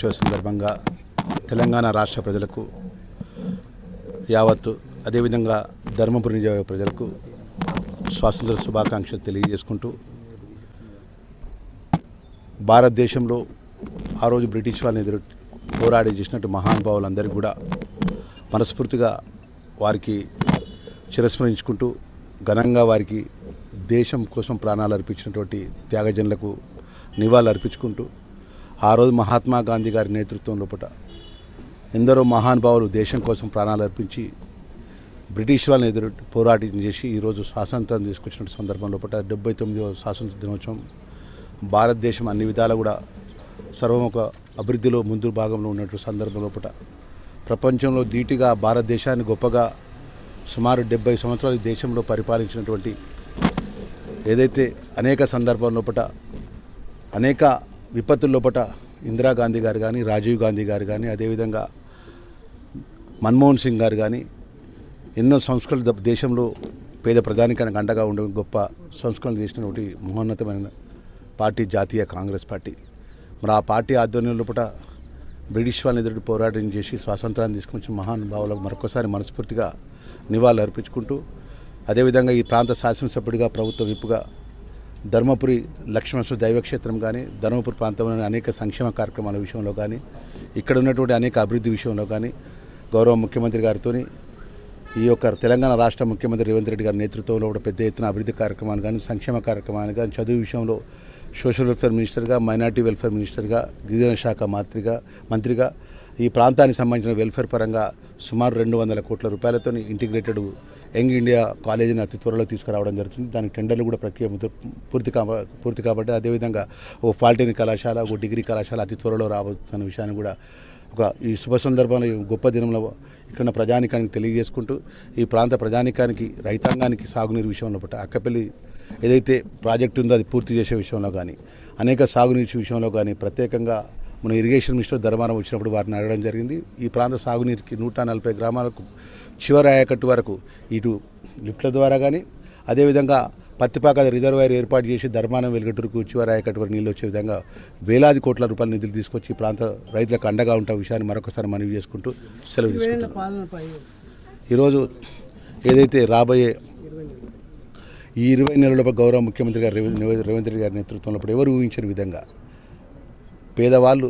దినోత్సవ సందర్భంగా తెలంగాణ రాష్ట్ర ప్రజలకు యావత్తు అదేవిధంగా ధర్మపురి నియోజక ప్రజలకు స్వాతంత్ర శుభాకాంక్షలు తెలియజేసుకుంటూ భారతదేశంలో ఆ రోజు బ్రిటిష్ వాళ్ళని ఎదురు పోరాడి చేసినట్టు మహానుభావులందరికీ కూడా మనస్ఫూర్తిగా వారికి చిరస్మరించుకుంటూ ఘనంగా వారికి దేశం కోసం ప్రాణాలు అర్పించినటువంటి త్యాగజనులకు నివాళులు అర్పించుకుంటూ ఆ రోజు మహాత్మా గాంధీ గారి నేతృత్వం లోపల ఎందరో మహానుభావులు దేశం కోసం ప్రాణాలు అర్పించి బ్రిటిష్ వాళ్ళని ఎదురు పోరాటం చేసి ఈరోజు స్వాతంత్రం తీసుకొచ్చిన సందర్భం లోపల డెబ్బై తొమ్మిదవ స్వాతంత్ర దినోత్సవం భారతదేశం అన్ని విధాలు కూడా సర్వముఖ అభివృద్ధిలో ముందు భాగంలో ఉన్నటువంటి సందర్భం లోపల ప్రపంచంలో ధీటుగా భారతదేశాన్ని గొప్పగా సుమారు డెబ్బై సంవత్సరాలు దేశంలో పరిపాలించినటువంటి ఏదైతే అనేక సందర్భాల లోపల అనేక విపత్తుల లోపల ఇందిరాగాంధీ గారు కానీ రాజీవ్ గాంధీ గారు కానీ అదేవిధంగా మన్మోహన్ సింగ్ గారు కానీ ఎన్నో సంస్కృతులు దేశంలో పేద ప్రధానికానికి అండగా ఉండే గొప్ప సంస్కరణలు చేసినటువంటి మహోన్నతమైన పార్టీ జాతీయ కాంగ్రెస్ పార్టీ. మరి ఆ పార్టీ ఆధ్వర్యంలో లోపల బ్రిటిష్ వాళ్ళని ఎదురు పోరాటం చేసి స్వాతంత్రాన్ని తీసుకొచ్చిన మహానుభావులకు మరొకసారి మనస్ఫూర్తిగా నివాళులు అర్పించుకుంటూ అదేవిధంగా ఈ ప్రాంత శాసనసభ్యుడిగా ప్రభుత్వ విప్పుగా ధర్మపురి లక్ష్మణసు దైవక్షేత్రం కానీ ధర్మపురి ప్రాంతంలోని అనేక సంక్షేమ కార్యక్రమాల విషయంలో కానీ ఇక్కడ ఉన్నటువంటి అనేక అభివృద్ధి విషయంలో కానీ గౌరవ ముఖ్యమంత్రి గారితో ఈ యొక్క తెలంగాణ రాష్ట్ర ముఖ్యమంత్రి రేవంత్ రెడ్డి గారి నేతృత్వంలో కూడా పెద్ద ఎత్తున అభివృద్ధి కార్యక్రమాలు కానీ సంక్షేమ కార్యక్రమాలు కానీ చదువు విషయంలో సోషల్ వెల్ఫేర్ మినిస్టర్గా మైనార్టీ వెల్ఫేర్ మినిస్టర్గా గిరిజన శాఖ మంత్రిగా మంత్రిగా ఈ ప్రాంతానికి సంబంధించిన వెల్ఫేర్ పరంగా సుమారు రెండు వందల కోట్ల రూపాయలతో ఇంటిగ్రేటెడ్ యంగ్ ఇండియా కాలేజీని అతి త్వరలో తీసుకురావడం జరుగుతుంది. దానికి టెండర్లు కూడా ప్రక్రియ పూర్తి కా పూర్తి కాబట్టి అదేవిధంగా ఓ పాలిటెక్నిక్ కళాశాల ఒక డిగ్రీ కళాశాల అతి త్వరలో రాబోతున్న విషయాన్ని కూడా ఒక ఈ శుభ సందర్భంలో గొప్ప దినంలో ఇక్కడ ప్రజానికానికి తెలియజేసుకుంటూ ఈ ప్రాంత ప్రజానికానికి రైతాంగానికి సాగునీరు విషయంలో పట్ల అక్కపల్లి ఏదైతే ప్రాజెక్టు ఉందో అది పూర్తి చేసే విషయంలో కానీ అనేక సాగునీరు విషయంలో కానీ ప్రత్యేకంగా మన ఇరిగేషన్ మినిస్టర్ ధర్మారం వచ్చినప్పుడు వారిని అడగడం జరిగింది. ఈ ప్రాంత సాగునీరుకి నూట నలభై గ్రామాలకు చివరి ఆయకట్టు వరకు ఇటు లిఫ్ట్ల ద్వారా కానీ అదేవిధంగా పత్తిపాక రిజర్వాయర్ ఏర్పాటు చేసి ధర్మానం వెలుగట్టుకు చివరి ఆయకట్టు వరకు నీళ్ళు వచ్చే విధంగా వేలాది కోట్ల రూపాయల నిధులు తీసుకొచ్చి ప్రాంత రైతులకు అండగా ఉంటా విషయాన్ని మరొకసారి మనవి చేసుకుంటూ సెలవు ఈరోజు ఏదైతే రాబోయే ఈ ఇరవై నెలల గౌరవ ముఖ్యమంత్రి గారు రేవంత్ రెడ్డి గారి నేతృత్వంలో ఎవరు ఊహించని విధంగా పేదవాళ్ళు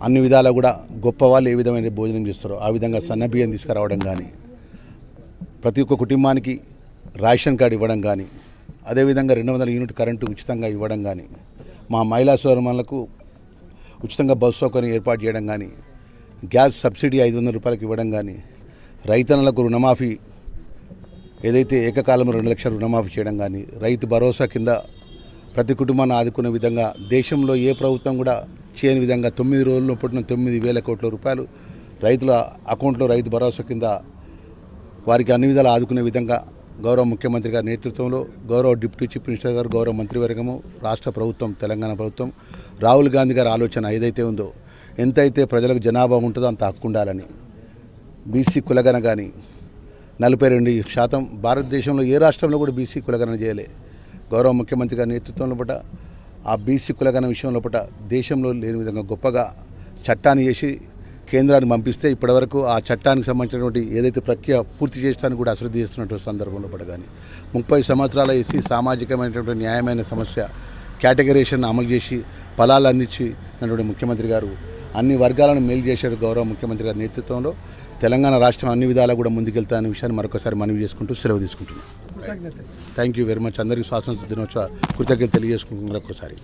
అన్ని విధాలా కూడా గొప్ప వాళ్ళు ఏ విధమైన భోజనం చేస్తారో ఆ విధంగా సన్నబియ్యం తీసుకురావడం కానీ ప్రతి ఒక్క కుటుంబానికి రేషన్ కార్డు ఇవ్వడం కానీ అదేవిధంగా రెండు వందల యూనిట్ కరెంటు ఉచితంగా ఇవ్వడం కానీ మా మహిళా సోదరులకు ఉచితంగా బస్సు సౌకర్యం ఏర్పాటు చేయడం కానీ గ్యాస్ సబ్సిడీ ఐదు వందల రూపాయలకు ఇవ్వడం కానీ రైతన్నలకు రుణమాఫీ ఏదైతే ఏకకాలంలో రెండు లక్షల రుణమాఫీ చేయడం కానీ రైతు భరోసా కింద ప్రతి కుటుంబాన్ని ఆదుకునే విధంగా దేశంలో ఏ ప్రభుత్వం కూడా చేయని విధంగా తొమ్మిది రోజుల్లో పుట్టిన తొమ్మిది వేల కోట్ల రూపాయలు రైతుల అకౌంట్లో రైతు భరోసా కింద వారికి అన్ని విధాలు ఆదుకునే విధంగా గౌరవ ముఖ్యమంత్రి గారి నేతృత్వంలో గౌరవ డిప్యూటీ చీఫ్ మినిస్టర్ గారు గౌరవ మంత్రివర్గము రాష్ట్ర ప్రభుత్వం తెలంగాణ ప్రభుత్వం రాహుల్ గాంధీ గారి ఆలోచన ఏదైతే ఉందో ఎంతైతే ప్రజలకు జనాభా ఉంటుందో అంత హక్కు ఉండాలని. బీసీ కులగన కానీ నలభై రెండు శాతం భారతదేశంలో ఏ రాష్ట్రంలో కూడా బీసీ కులగణన చేయలే. గౌరవ ముఖ్యమంత్రి గారి నేతృత్వంలో పట ఆ బీసీ కులగణ విషయంలో పట దేశంలో లేని విధంగా గొప్పగా చట్టాన్ని చేసి కేంద్రాన్ని పంపిస్తే ఇప్పటివరకు ఆ చట్టానికి సంబంధించినటువంటి ఏదైతే ప్రక్రియ పూర్తి చేయడానికి కూడా అశ్రద్ధ చేస్తున్నటువంటి సందర్భంలో పట కానీ ముప్పై సంవత్సరాల వేసి సామాజికమైనటువంటి న్యాయమైన సమస్య కేటగరేషన్ అమలు చేసి ఫలాలు అందించినటువంటి ముఖ్యమంత్రి గారు అన్ని వర్గాలను మేలు చేశారు గౌరవ ముఖ్యమంత్రి గారి నేతృత్వంలో. తెలంగాణ రాష్ట్రం అన్ని విధాలా కూడా ముందుకెళ్తా అనే విషయాన్ని మరొకసారి మనవి చేసుకుంటూ సెలవు తీసుకుంటున్నాను థ్యాంక్ యూ వెరీ మచ్ అందరికీ స్వాతంత్ర దినోత్సవ కృతజ్ఞతలు తెలియజేసుకుంటున్నారు ఒక్కసారి